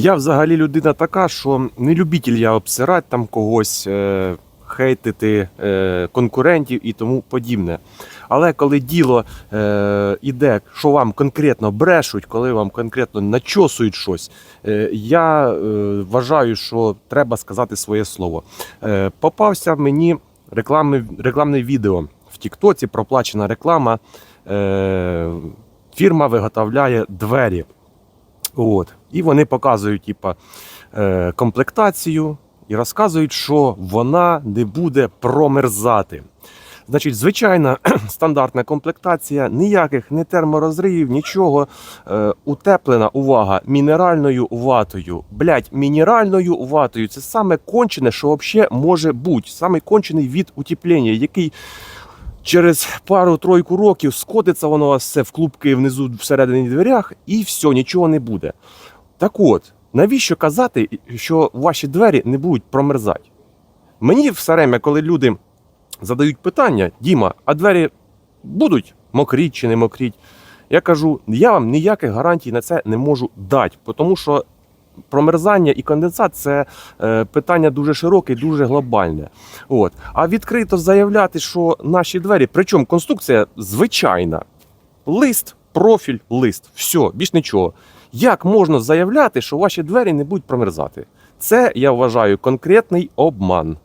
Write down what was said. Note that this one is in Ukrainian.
Я взагалі людина така, що не любитель я обсирати там когось, е, хейтити е, конкурентів і тому подібне. Але коли діло е, іде, що вам конкретно брешуть, коли вам конкретно начосують щось, е, я е, вважаю, що треба сказати своє слово. Е, попався мені рекламне, рекламне відео в Тіктоці, проплачена реклама. Е, фірма виготовляє двері. От. І вони показують, типа, е, комплектацію і розказують, що вона не буде промерзати. Значить, звичайна стандартна комплектація, ніяких не терморозривів, нічого. Е, утеплена увага мінеральною ватою. Блять, мінеральною ватою це саме кончене, що взагалі може бути. Саме кончений від утеплення, який через пару-тройку років скотиться воно все в клубки внизу всередині дверях, і все, нічого не буде. Так от, навіщо казати, що ваші двері не будуть промерзати? Мені все время, коли люди задають питання, Діма, а двері будуть мокріть чи не мокріть? Я кажу, я вам ніяких гарантій на це не можу дати, тому що промерзання і конденсат це е, питання дуже широке дуже глобальне. От. А відкрито заявляти, що наші двері, причому конструкція звичайна. Лист, профіль, лист. Все, більш нічого. Як можна заявляти, що ваші двері не будуть промерзати? Це я вважаю конкретний обман.